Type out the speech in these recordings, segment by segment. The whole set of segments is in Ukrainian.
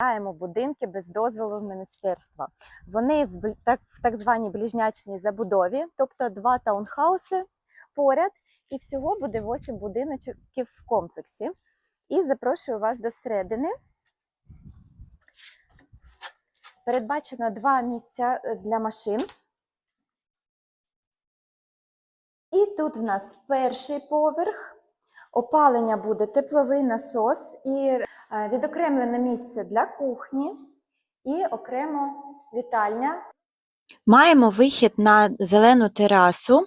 Маємо будинки без дозволу міністерства. Вони в так, в так званій ближнячній забудові, тобто два таунхауси поряд, і всього буде 8 будиночків в комплексі. І запрошую вас до середини. Передбачено два місця е, для машин. І тут в нас перший поверх. Опалення буде тепловий насос і е, відокремлене місце для кухні і окремо вітальня. Маємо вихід на зелену терасу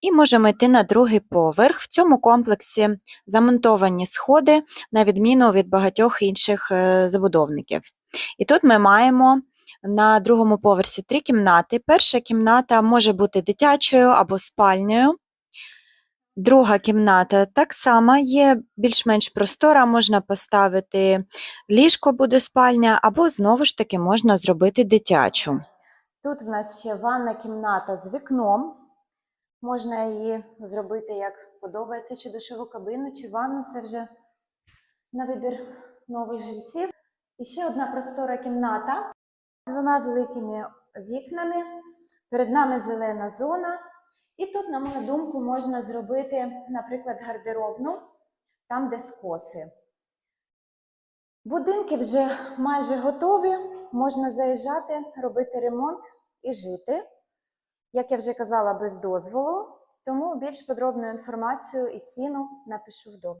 і можемо йти на другий поверх. В цьому комплексі замонтовані сходи, на відміну від багатьох інших е, забудовників. І тут ми маємо на другому поверсі три кімнати. Перша кімната може бути дитячою або спальнею. Друга кімната так само є більш-менш простора, можна поставити ліжко буде спальня, або знову ж таки можна зробити дитячу. Тут в нас ще ванна кімната з вікном. Можна її зробити як подобається, чи душову кабину, чи ванну. Це вже на вибір нових жильців. І ще одна простора кімната з двома великими вікнами. Перед нами зелена зона. І тут, на мою думку, можна зробити, наприклад, гардеробну, там, де скоси. Будинки вже майже готові, можна заїжджати, робити ремонт і жити. Як я вже казала, без дозволу, тому більш подробну інформацію і ціну напишу вдома.